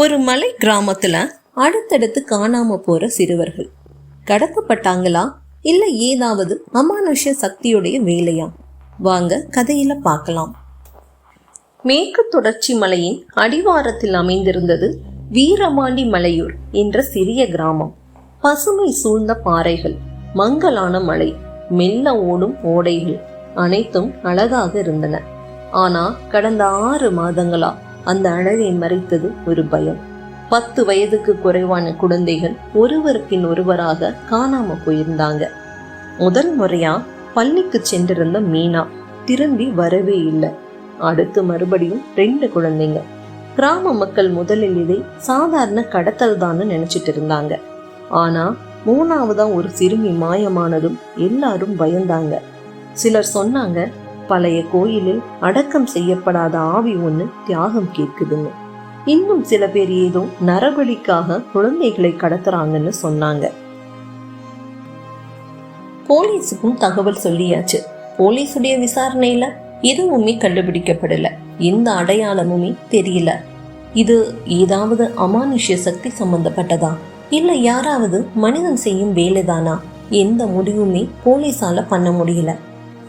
ஒரு மலை கிராமத்துல அடுத்தடுத்து காணாம போற சிறுவர்கள். கடத்தப்பட்டாங்களா? இல்ல ஏதாவது அமானுஷ்ய சக்தியுடைய வேலையா? வாங்க கதையில பார்க்கலாம். மேற்கு தொடர்ச்சி மலையின் அடிவாரத்தில் அமைந்திருந்தது வீரமாண்டி மலையூர் என்ற சிறிய கிராமம். பசுமை சூழ்ந்த பாறைகள் மங்கலான மலை மெல்ல ஓடும் ஓடைகள் அனைத்தும் அழகாக இருந்தன. ஆனா கடந்த ஆறு மாதங்களா அந்த அழகை மறைத்தது ஒரு பயம். பத்து வயதுக்கு குறைவான குழந்தைகள் ஒருவர் பின் ஒருவராக காணாம போயிருந்தாங்க. முதல் முறையா பள்ளிக்கு சென்றிருந்த மீனா திரும்பி வரவே இல்லை. அடுத்து மறுபடியும் ரெண்டு குழந்தைங்க. கிராம மக்கள் முதலில் இதை சாதாரண கடத்தல் தான் நினைச்சிட்டு இருந்தாங்க. ஆனா மூணாவதா ஒரு சிறுமி மாயமானதும் எல்லாரும் பயந்தாங்க. சிலர் சொன்னாங்க பழைய கோயிலில் அடக்கம் செய்யப்படாத ஆவி ஒண்ணு தியாகம் கேட்குதுன்னு இன்னும் சில பேர் ஏதோ நரபலிக்காக குழந்தைகளை கடத்துறாங்கன்னு சொன்னாங்க. போலீஸுக்கும் தகவல் சொல்லியாச்சு. போலீஸுடைய விசாரணையில எதுவுமே கண்டுபிடிக்கப்படல. எந்த அடையாளமுமே தெரியல. இது ஏதாவது அமானுஷ்ய சக்தி சம்பந்தப்பட்டதா? இல்ல யாராவது மனிதன் செய்யும் வேலைதானா? எந்த முடிவுமே போலீஸால பண்ண முடியல.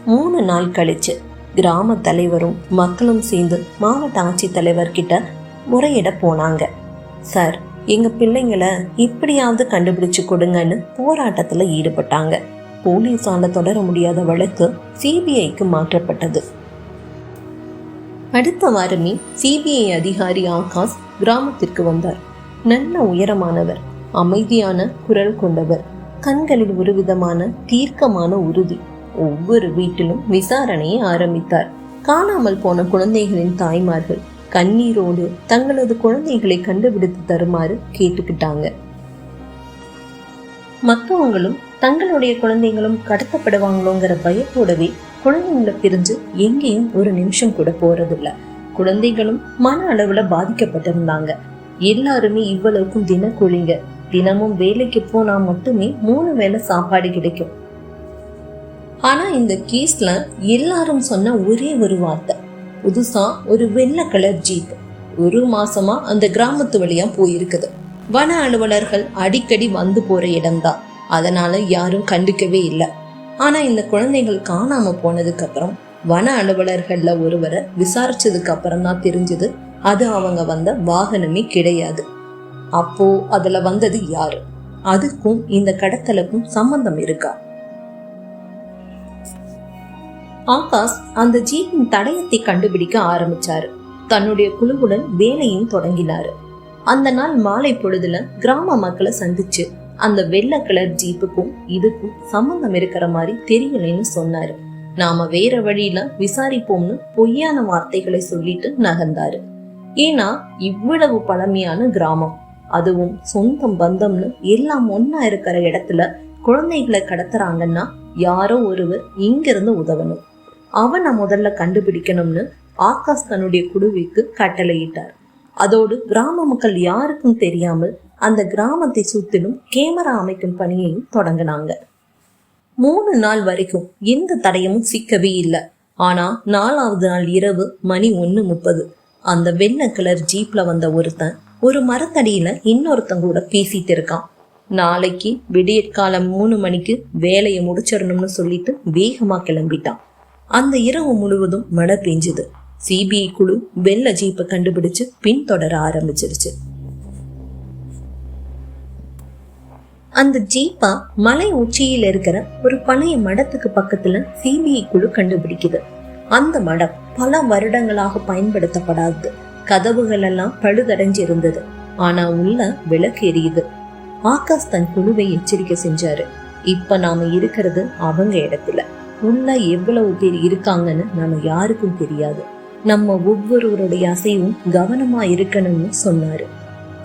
மூணு நாள் கழிச்சு கிராம தலைவரும் மக்களும் சேர்ந்து மாவட்ட ஆட்சித்தலைவர் கிட்ட முறையிட போனாங்க. சார் எங்க பிள்ளைங்களை இப்படியாவது கண்டுபிடிச்சு கொடுங்கன்னு போராட்டத்துல ஈடுபட்டாங்க. போலீஸால தொடர முடியாத வழக்கு சிபிஐக்கு மாற்றப்பட்டது. அடுத்த வாரமே சிபிஐ அதிகாரி ஆகாஷ் கிராமத்திற்கு வந்தார். நல்ல உயரமானவர் அமைதியான குரல் கொண்டவர் கண்களில் ஒரு விதமான தீர்க்கமான உறுதி. ஒவ்வொரு வீட்டிலும் விசாரணையை ஆரம்பித்தார். காணாமல் போன குழந்தைகளின் தாய்மார்கள் கண்ணீரோடு தங்களது குழந்தைகளை கண்டுபிடித்து தருமாறு கேட்டுக்கிட்டாங்க. மற்றவங்களும் தங்களுடைய குழந்தைகளும் கடத்தப்படுவாங்களோங்கிற பயத்தோடவே குழந்தைங்களை பிரிஞ்சு எங்கேயும் ஒரு நிமிஷம் கூட போறதில்ல. குழந்தைகளும் மன அளவுல பாதிக்கப்பட்டிருந்தாங்க. எல்லாருமே இவ்வளவுக்கும் தினக்கூலிங்க. தினமும் வேலைக்கு போனா மட்டுமே மூணு வேளை சாப்பாடு கிடைக்கும். ஆனா இந்த கேஸ்ல எல்லாரும் சொன்ன ஒரே ஒரு வார்த்தை. புதுசா ஒரு வெள்ளை கலர் ஜீப் ஒரு மாசமா அந்த கிராமத்து வழியா போயிருக்குது. வன அலுவலர்கள் அடிக்கடி வந்து போற இடம்தான். அதனால யாரும் கண்டுக்கவே இல்லை. ஆனா இந்த குழந்தைகள் காணாம போனதுக்கு அப்புறம் வன அலுவலர்கள்ல ஒருவரை விசாரிச்சதுக்கு அப்புறம் தான் தெரிஞ்சது அது அவங்க வந்த வாகனமே கிடையாது. அப்போ அதுல வந்தது யாரு? அதுக்கும் இந்த கடத்தலுக்கும் சம்பந்தம் இருக்கா? ஆகாஷ் அந்த ஜீப்பின் தடயத்தை கண்டுபிடிக்க ஆரம்பிச்சாரு. தன்னுடைய குழுவுடன் வேலையும் தொடங்கினாரு. அந்த நாள் மாலை பொழுதுல கிராம மக்களை சந்திச்சு அந்த வெள்ளை கலர் ஜீப்புக்கும் இதுக்கும் சம்பந்தம் இருக்கிற மாதிரி தெரியலைன்னு சொன்னாரு. நாம வேற வழியில விசாரிப்போம்னு பொய்யான வார்த்தைகளை சொல்லிட்டு நகர்ந்தாரு. ஏன்னா இவ்வளவு பழமையான கிராமம் அதுவும் சொந்தம் பந்தம்னு எல்லாம் ஒன்னா இருக்கிற இடத்துல குழந்தைகளை கடத்துறாங்கன்னா யாரோ ஒருவர் இங்கிருந்து உதவணும். அவனை முதல்ல கண்டுபிடிக்கணும்னு ஆகாஷ் தன்னுடைய குழுவிற்கு கட்டளையிட்டார். அதோடு கிராம மக்கள் யாருக்கும் தெரியாமல் அந்த கிராமத்தை சுத்திலும் கேமரா அமைக்கும் பணியையும் தொடங்கினாங்க. மூணு நாள் வரைக்கும் எந்த தடையமும் சிக்கவே இல்லை. ஆனா நாலாவது நாள் இரவு மணி ஒன்னு முப்பது. அந்த வெள்ளை கலர் ஜீப்ல வந்த ஒருத்தன் ஒரு மரத்தடியில இன்னொருத்தன் கூட பேசிட்டு இருக்கான். நாளைக்கு விடியற்காலம் மூணு மணிக்கு வேலையை முடிச்சிடணும்னு சொல்லிட்டு வேகமா கிளம்பிட்டான். அந்த இரவு முழுவதும் மழை பெஞ்சுது சிபிஐ குழு வெள்ள ஜீப்பை கண்டுபிடிச்சு பின்தொடர ஆரம்பிச்சிருச்சு. அந்த ஜீப்பா மலை உச்சியில் இருக்கிற ஒரு பழைய மடத்துக்கு பக்கத்துல சிபிஐ குழு கண்டுபிடிக்குது. அந்த மடம் பல வருடங்களாக பயன்படுத்தப்படாது. கதவுகள் எல்லாம் பழுதடைஞ்சு இருந்தது ஆனா உள்ள விளக்கு எரியுது. ஆகாஷ் தன் குழுவை எச்சரிக்கை செஞ்சாரு. இப்ப நாம இருக்கிறது அவங்க இடத்துல. உள்ள எவ்வளவு பேர் இருக்காங்கன்னு நம்ம யாருக்கும் தெரியாது. நம்ம ஒவ்வொருவருடைய அசைவும் கவனமா இருக்கணும்னு சொன்னாரு.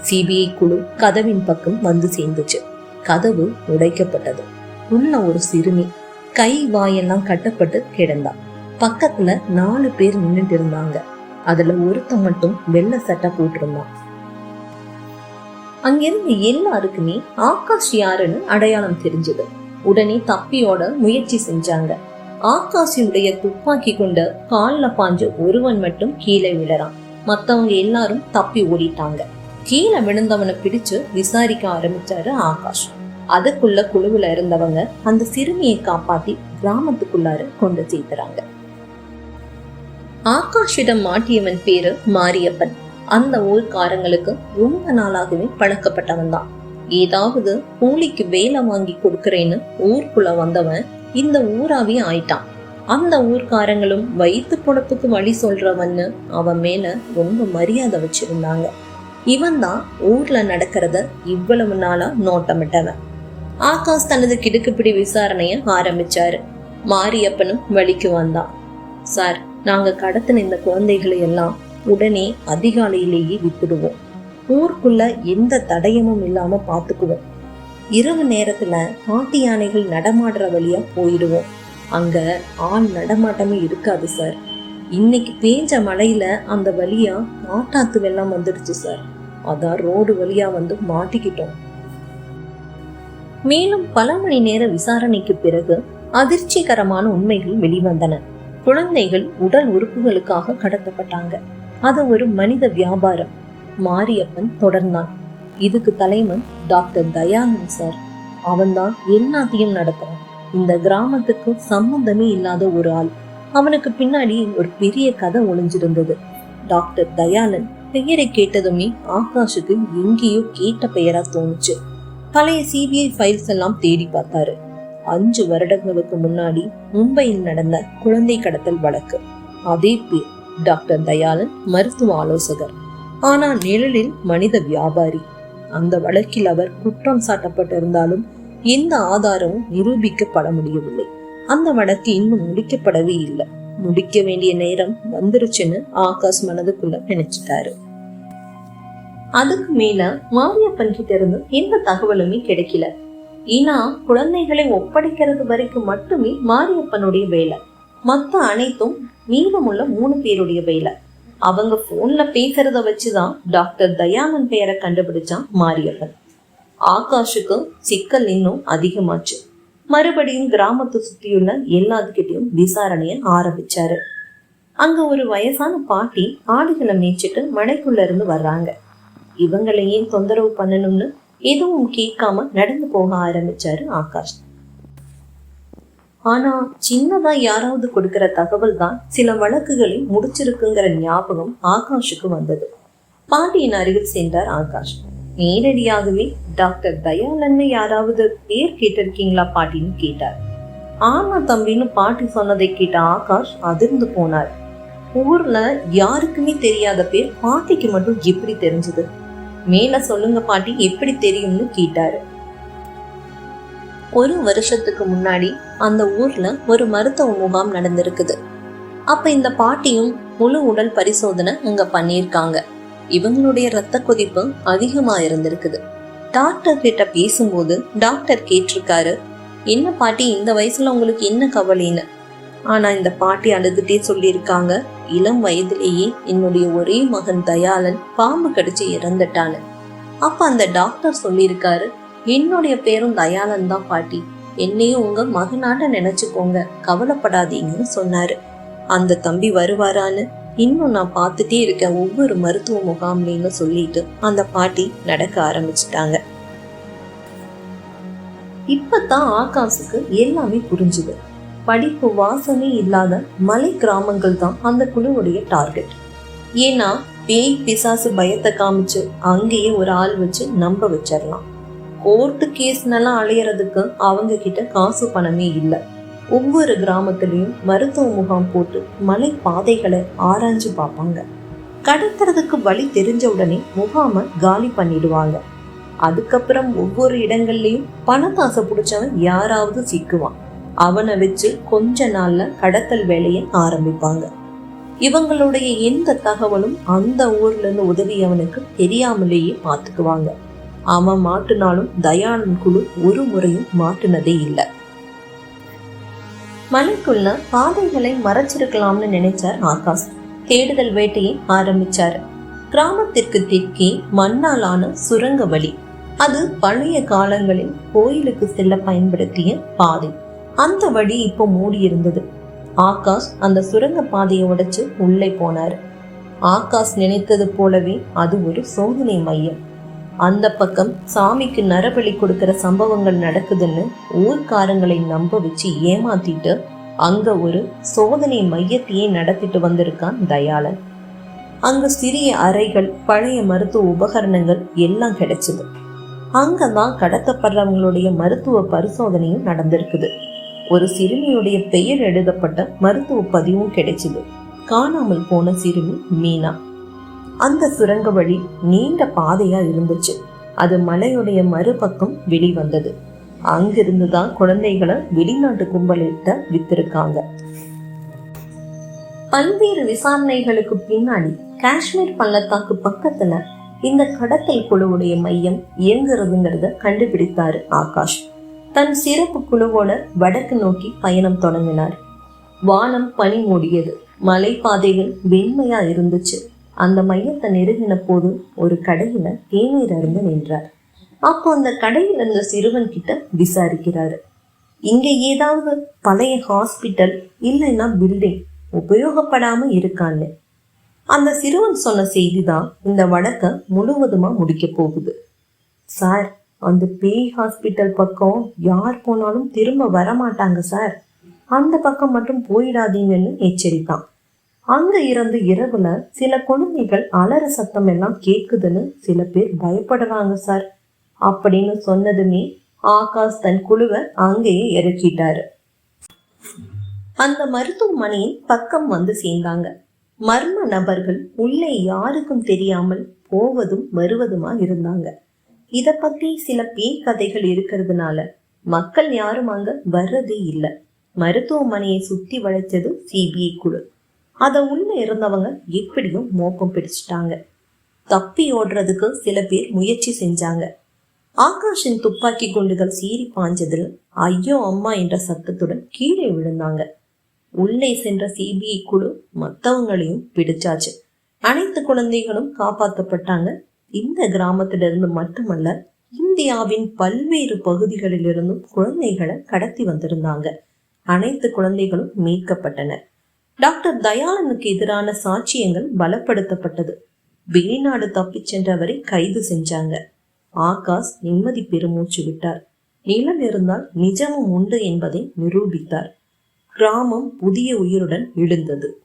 சிபிஐ குழு கதவின் பக்கம் வந்து சேர்ந்துச்சு. கதவு உடைக்கப்பட்டது. உள்ள ஒரு சிறுமி கை வாயெல்லாம் கட்டப்பட்டு கிடந்தா. பக்கத்துல நாலு பேர் நின்னுட்டு இருந்தாங்க. அதுல ஒருத்தன் மட்டும் வெள்ளை சட்டை போட்டிருந்தான். அங்கிருந்து எல்லாருக்குமே ஆகாஷ் யாருன்னு அடையாளம் தெரிஞ்சது. உடனே தப்பியோட முயற்சி செஞ்சாங்க. ஆகாஷினுடைய துப்பாக்கி கொண்ட கால்ல பாஞ்சு ஒருவன் மட்டும் கீழே விழறான். மத்தவங்க எல்லாரும் தப்பி ஓடிட்டாங்க. கீழே விழுந்தவனை பிடிச்சு விசாரிக்க ஆரம்பிச்சாரு ஆகாஷ். அதுக்குள்ள குழுவுல இருந்தவங்க அந்த சிறுமியை காப்பாத்தி கிராமத்துக்குள்ளார கொண்டு சேர்த்துறாங்க ஆகாஷிடம் மாட்டியவன் பேரு மாரியப்பன். அந்த ஊர்க்காரங்களுக்கு ரொம்ப நாளாகவே பழக்கப்பட்டவன் தான் ஏதாவது கூலிக்கு வேலை வாங்கி கொடுக்கறேன்னு ஊருக்குள்ள வந்தவன் இந்த ஊராவே ஆயிட்டான். அந்த ஊர்க்காரங்களும் வயிற்று பொழப்புக்கு வழி சொல்றவன்னு அவன் மேல ரொம்ப மரியாதை வச்சிருந்தாங்க. இவன் தான் ஊர்ல நடக்கிறத இவ்வளவு நாளா நோட்டமிட்டவன். ஆகாஷ் தனது கிடுக்குப்பிடி விசாரணைய ஆரம்பிச்சாரு. மாரியப்பனும் வழிக்கு வந்தான். சார் நாங்க கடத்தின இந்த குழந்தைகளை எல்லாம் உடனே அதிகாலையிலேயே விட்டுடுவோம் ஊருக்குள்ள எந்த தடயமும் இல்லாம பாத்துக்குவோம். இரவு நேரத்துல காட்டு யானைகள் நடமாடுற வழியா போயிடுவோம். அங்க ஆள் நடமாட்டமே இருக்காது சார். இன்னைக்கு பேஞ்ச மழையில அந்த வழியா காட்டாத்து வெள்ளம் வந்துடுச்சு சார். அதான் ரோடு வழியா வந்து மாட்டிக்கிட்டோம். மேலும் பல மணி நேர விசாரணைக்கு பிறகு அதிர்ச்சிகரமான உண்மைகள் வெளிவந்தன. குழந்தைகள் உடல் உறுப்புகளுக்காக கடத்தப்பட்டாங்க. அது ஒரு மனித வியாபாரம். மாரியப்பன் தொடர்ந்தான். இதுக்கு தலைவன் டாக்டர் தயானந்த் சார். அவன்தான் எல்லாத்தையும் நடத்துறான். இந்த கிராமத்துக்கு சம்பந்தமே இல்லாத ஒரு ஆள். அவனுக்கு பின்னாடி ஒரு பெரிய கதை ஒளிஞ்சிருந்தது. டாக்டர் தயாளன் பெயரை கேட்டதுமே ஆகாஷுக்கு எங்கேயோ கேட்ட பெயரா தோணுச்சு. பழைய சிபிஐ ஃபைல்ஸ் எல்லாம் தேடி பார்த்தாரு. அஞ்சு வருடங்களுக்கு முன்னாடி மும்பையில் நடந்த குழந்தை கடத்தல் வழக்கு. அதே பேர் டாக்டர் தயாளன் மருத்துவ ஆலோசகர். ஆனால் நிழலில் மனித வியாபாரி. அந்த வழக்கில் அவர் குற்றம் சாட்டப்பட்டிருந்தாலும் எந்த ஆதாரமும் நிரூபிக்கப்பட முடியவில்லை. அந்த வழக்கு இன்னும் முடிக்கப்படவே இல்லை. முடிக்க வேண்டிய நேரம் வந்துருச்சுன்னு ஆகாஷ் மனதுக்குள்ள நினைச்சிட்டாரு. அதுக்கு மேல மாரியப்பன் கிட்ட இருந்து எந்த தகவலுமே கிடைக்கல. ஏன்னா குழந்தைகளை ஒப்படைக்கிறது வரைக்கும் மட்டுமே மாரியப்பனுடைய வேலை. மத்த அனைத்தும் மீதமுள்ள மூணு பேருடைய வேலை. அவங்க போன்ல பேசுறத வச்சுதான் டாக்டர் தயானந்த் பெயரை கண்டுபிடிச்சான் மாரியப்பன். ஆகாஷுக்கு சிக்கல் இன்னும் அதிகமாச்சு. மறுபடியும் கிராமத்தை சுத்தியுள்ள எல்லாத்துக்கிட்டையும் விசாரணைய ஆரம்பிச்சாரு. அங்க ஒரு வயசான பாட்டி ஆடுகளை மேய்ச்சிட்டு மனைக்குள்ள இருந்து வர்றாங்க. இவங்களை ஏன் தொந்தரவு பண்ணணும்னு எதுவும் கேட்காம நடந்து போக ஆரம்பிச்சாரு ஆகாஷ். ஆனா சின்னதா யாராவது கொடுக்கிற தகவல் தான் சில வழக்குகளை முடிச்சிருக்குங்கிற ஞாபகம் ஆகாஷுக்கு வந்தது. பாண்டியின் அருகில் சென்றார் ஆகாஷ். நேரடியாகவே டாக்டர் தயாளன்னு யாராவது பேர் கேட்டிருக்கீங்களா? பாட்டின்னு கேட்டார். ஆமா தம்பின்னு பாட்டி சொன்னதை கேட்ட ஆகாஷ் அதிர்ந்து போனார். ஊர்ல யாருக்குமே தெரியாத பேர் பாட்டிக்கு மட்டும் எப்படி தெரிஞ்சது? மேல சொல்லுங்க பாட்டி எப்படி தெரியும்னு கேட்டாரு. ஒரு வருஷத்துக்கு முன்னாடி அந்த ஊர்ல ஒரு மருத்துவ முகாம் நடந்திருக்குது. அப்ப இந்த பாட்டியும் முழு உடல் பரிசோதனை அங்க பண்ணியிருக்காங்க. இவங்களுடைய ரத்த கொதிப்பு அதிகமா இருந்திருக்குது. டாக்டர் கிட்ட பேசும்போது டாக்டர் கேட்டிருக்காரு என்ன பாட்டி இந்த வயசுல உங்களுக்கு என்ன கவலைன்னு? ஆனா இந்த பாட்டி அழுதுட்டே சொல்லியிருக்காங்க இளம் வயதிலேயே என்னுடைய ஒரே மகன் தயாளன் பாம்பு கடிச்சு இறந்துட்டான்னு. அப்ப அந்த டாக்டர் சொல்லியிருக்காரு என்னுடைய பேரும் தயானந்த் தான் பாட்டி. என்னையும் உங்க மகனாட்ட நினைச்சுக்கோங்க. கவலைப்படாதீங்கன்னு சொன்னாரு. அந்த தம்பி வருவாரான்னு இன்னும் நான் பார்த்துட்டே இருக்கேன் ஒவ்வொரு மருத்துவ முகாம்லேன்னு சொல்லிட்டு அந்த பாட்டி நடக்க ஆரம்பிச்சிட்டாங்க. இப்பதான் ஆகாசுக்கு எல்லாமே புரிஞ்சுது. படிப்பு வாசமே இல்லாத மலை கிராமங்கள் தான் அந்த குழுவுடைய டார்கெட். ஏன்னா பேய் பிசாசு பயத்தை காமிச்சு அங்கேயே ஒரு ஆள் வச்சு நம்ப வச்சிடலாம் கோர்ட்டு கேஸ்னெல்லாம் அலையிறதுக்கு அவங்க கிட்ட காசு பணமே இல்லை. ஒவ்வொரு கிராமத்திலையும் மருத்துவ முகாம் போட்டு மலை பாதைகளை ஆராய்ஞ்சு பார்ப்பாங்க. கடத்துறதுக்கு வழி தெரிஞ்ச உடனே முகாமை காலி பண்ணிடுவாங்க. அதுக்கப்புறம் ஒவ்வொரு இடங்கள்லயும் பணத்தாசை பிடிச்சவன் யாராவது சிக்குவான். அவனை வச்சு கொஞ்ச நாள்ல கடத்தல் வேலையை ஆரம்பிப்பாங்க. இவங்களுடைய எந்த தகவலும் அந்த ஊர்ல இருந்து உதவியவனுக்கு தெரியாமலேயே பார்த்துக்குவாங்க. அவன் மாட்டினாலும் தயானன் குழு ஒரு முறையும் மாட்டினதே இல்லை. மலைக்குள்ள பாதைகளை மறைச்சிருக்கலாம்னு நினைச்சார் ஆகாஷ். தேடுதல் வேட்டையை ஆரம்பிச்சார். கிராமத்திற்கு தெற்கே மண்ணாலான சுரங்க வழி. அது பழைய காலங்களில் கோயிலுக்கு செல்ல பயன்படுத்திய பாதை. அந்த வழி இப்போ மூடி இருந்தது. ஆகாஷ் அந்த சுரங்க பாதையை உடைச்சு உள்ளே போனார். ஆகாஷ் நினைத்தது போலவே அது ஒரு சோதனை மையம். அந்த பக்கம் சாமிக்கு நரபலி கொடுக்கிற சம்பவங்கள் நடக்குதுன்னு ஊர்க்காரங்களை நம்ப வச்சு ஏமாத்திட்டு அங்க ஒரு சோதனை மையத்தையே நடத்திட்டு வந்திருக்கான் தயாளன். அங்க சிறிய அறைகள் பழைய மருத்துவ உபகரணங்கள் எல்லாம் கிடைச்சது. அங்கதான் கடத்தப்படுறவங்களுடைய மருத்துவ பரிசோதனையும் நடந்திருக்குது. ஒரு சிறுமியுடைய பெயர் எழுதப்பட்ட மருத்துவ பதிவும் கிடைச்சது. காணாமல் போன சிறுமி மீனா. அந்த சுரங்க வழி நீண்ட பாதையா இருந்துச்சு. அது மலையுடைய மறுபக்கம் வெளிவந்தது. அங்கிருந்து தான் குழந்தைகளை வெளிநாட்டு கும்பலிட்ட வித்திருக்காங்க. பல்வேறு விசாரணைகளுக்கு பின்னாடி காஷ்மீர் பள்ளத்தாக்கு பக்கத்துல இந்த கடத்தல் குழுவுடைய மையம் இயங்குறதுங்கிறத கண்டுபிடித்தாரு ஆகாஷ். தன் சிறப்பு குழுவோட வடக்கு நோக்கி பயணம் தொடங்கினார். வானம் பனி மூடியது. மலைப்பாதைகள் வெண்மையா இருந்துச்சு. அந்த மையத்தை நெருங்கின போது ஒரு கடையில தேநீர் அருந்து நின்றார். அப்போ அந்த கடையில் இருந்த சிறுவன் கிட்ட விசாரிக்கிறாரு. இங்க ஏதாவது பழைய ஹாஸ்பிட்டல் இல்லைன்னா பில்டிங் உபயோகப்படாம இருக்கான்னு. அந்த சிறுவன் சொன்ன செய்தி தான் இந்த வழக்க முழுவதுமா முடிக்க போகுது. சார் அந்த பேய் ஹாஸ்பிட்டல் பக்கம் யார் போனாலும் திரும்ப வரமாட்டாங்க சார். அந்த பக்கம் மட்டும் போயிடாதீங்கன்னு எச்சரித்தான். அங்க இருந்து இரவுல சில குழந்தைகள் அலற சத்தம் எல்லாம் கேக்குதுன்னு சில பேர் பயப்படுறாங்க சார். அப்படின்னு சொன்னதுமே ஆகாஷ் தன் குழுவை அங்கேயே இறக்கிட்டாரு. அந்த மருத்துவமனையின் பக்கம் வந்து சேர்ந்தாங்க. மர்ம நபர்கள் உள்ளே யாருக்கும் தெரியாமல் போவதும் வருவதுமா இருந்தாங்க. இத பத்தி சில பேய் கதைகள் இருக்கிறதுனால மக்கள் யாரும் அங்க வர்றதே இல்லை. மருத்துவமனையை சுத்தி வளைச்சது சிபிஐ குழு. அதை உள்ள இருந்தவங்க எப்படியும் மோக்கம் பிடிச்சிட்டாங்க. தப்பி ஓடுறதுக்கு சில பேர் முயற்சி செஞ்சாங்க. ஆகாஷின் துப்பாக்கி குண்டுகள் சீறி பாஞ்சதில் ஐயோ அம்மா என்ற சத்தத்துடன் கீழே விழுந்தாங்க. உள்ளே சென்ற சிபிஐ குழு மத்தவங்களையும் பிடிச்சாச்சு. அனைத்து குழந்தைகளும் காப்பாற்றப்பட்டாங்க இந்த கிராமத்திலிருந்து மட்டுமல்ல இந்தியாவின் பல்வேறு பகுதிகளிலிருந்தும் குழந்தைகளை கடத்தி வந்திருந்தாங்க. அனைத்து குழந்தைகளும் மீட்கப்பட்டனர் டாக்டர் தயாளனுக்கு எதிரான சாட்சியங்கள் பலப்படுத்தப்பட்டது. வெளிநாடு தப்பிச் சென்றவரை கைது செஞ்சாங்க. ஆகாஷ் நிம்மதி பெருமூச்சு விட்டார். நிலம் இருந்தால் நிஜமும் உண்டு என்பதை நிரூபித்தார். கிராமம் புதிய உயிருடன் எழுந்தது.